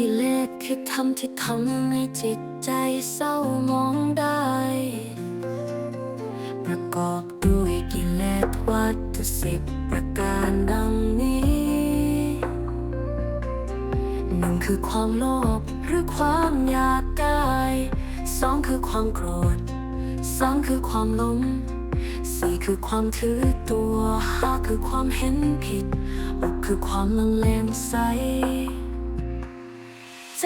กิเลสคือธรรมที่ทำให้จิตใจเศร้ามองได้ ประกอบด้วยกิเลสวัตถุสิบประการดังนี้หนึ่งคือความโลภหรือความอยากได้สองคือความโกรธสามคือความหลงสี่คือความถือตัวห้าคือความเห็นผิดหกคือความลังเลงใส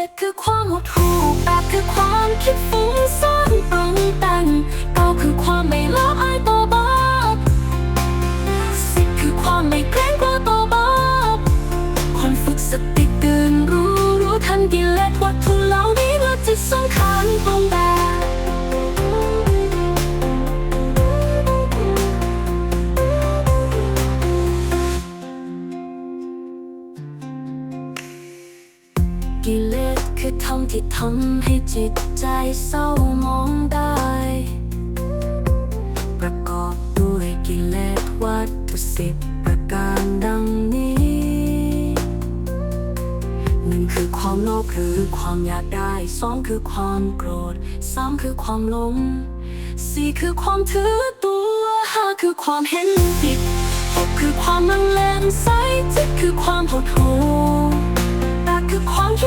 จ็ดคือความหดหู่แปดคือความคิดฟุ้งซ่านปรุงแต่งเก้าคือความไม่ละอายต่อบาปสิบคือความไม่เกรงกลัวต่อบาปคนฝึกสติตื่นรู้รู้ทันกิเลสวัตถุเหล่านี้ว่าจิตสังขารปรุงแต่ง กิเลสคือธรรมที่ทำให้จิตใจเศร้ามองได้ ประกอบด้วยกิเลสวัตถุสิบประการดังนี้หนึ่งคือความโลภคือความอยากได้สองคือความโกรธสามคือความหลงสี่คือความถือตัวห้าคือความเห็นผิดหกคือความลังเลงส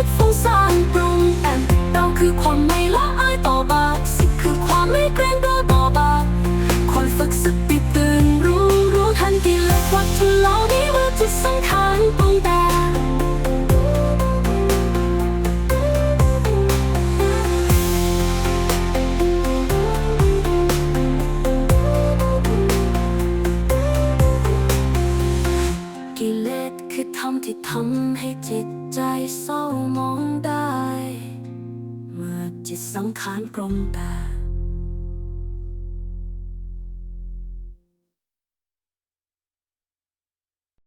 ดฟุ้งซ่านปรุงแต่งเก้าคือความไม่ละอายต่อบาปสิคือความไม่เกรงกลัวต่อบาปคนฝึกสติตื่นรู้รู้ทันกิเลสวัตถุเหล่านี้ว่าจิตสังขารปรุงแต่งกิเลสคือธรรมที่ทำให้จิต ใจเศร้ามองได้ เมื่อจิตสังขารกลมแต่